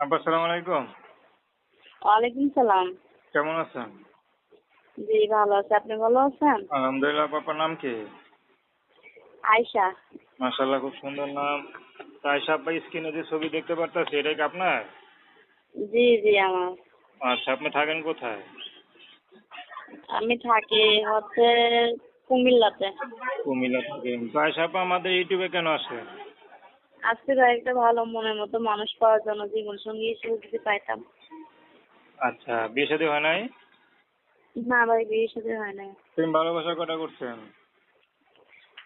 আপা সালাম আলাইকুম। ওয়ালাইকুম সালাম। কেমন আছেন? জি ভালো আছি। আপনি ভালো আছেন? আলহামদুলিল্লাহ পাপার নাম কি? আয়শা। খুব সুন্দর নাম। আপা স্ক্রিনে যে ছবি দেখতে পারতাছি এটা কি আপনার? জি জি আমার। আচ্ছা আপনি থাকেন কোথায়? আমি থাকি হচ্ছে কুমিল্লাতে। কুমিল্লা থাকেন আপা আমাদের ইউটিউবে কেন আসেন? আজকে একটা ভালো মনের মতো মানুষ পাওয়ার জন্য জীবন সঙ্গী হিসেবে যদি পাইতাম। আচ্ছা বিয়ে শাদী হয় নাই? না ভাই বিয়ে সাথে হয় নাই। প্রেম ভালোবাসা কটা করছেন?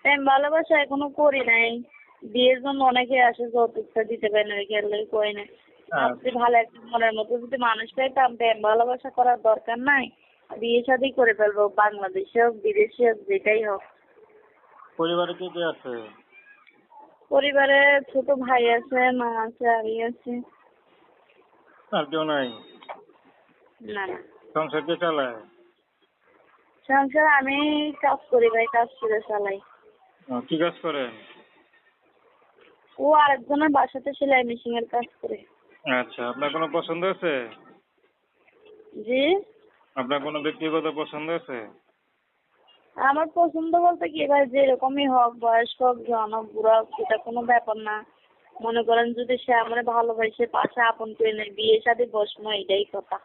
প্রেম ভালোবাসা এখনও করি নাই। বিয়ের জন্য অনেকে আসে যৌতুকটা দিতে পারে না খেয়াল করি নাই ভাবছি ভালো একটা মনের মতো যদি মানুষ পাইতাম প্রেম ভালোবাসা করার দরকার নাই। বিয়ে শাদি করে ফেলব বাংলাদেশে হোক বিদেশে হোক যেটাই হোক। পরিবারে কে কে আছে? পরিবারে ছোট ভাই আছে মা আছে আমি আছি। আর কেউ নাই? না না। সংসার কে চালায়? সংসার আমি কাজ করি ভাই কাজ করে চালাই। কি কাজ করেন ও আরেকজনের বাসাতে সেলাই মেশিন এর কাজ করে। আচ্ছা আপনার কোনো পছন্দ আছে? জি? আপনার কোনো ব্যক্তিগত পছন্দ আছে? আমার পছন্দ বলতে কি ভাই যেরকমই হোক, বয়স্ক হোক জন হোক বুড়া হোক সেটা কোনো ব্যাপার না। মনে করেন যদি সে আমার ভালোবাসে পাশে আপন করে নেয়, বিয়ে সাথে বসবো, এটাই কথা।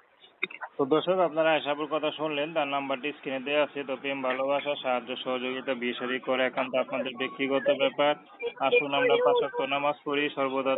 তো দর্শক, আপনারা আশাপুর কথা শুনলেন, তার নাম্বারটি স্ক্রিনে দেওয়া আছে, তো প্রেম, ভালোবাসা, সাহায্য, সহযোগিতা, বিয়ে শাদী করে একান্ত আপনাদের ব্যক্তিগত ব্যাপার। আসুন আমরা নামাজ সর্বদা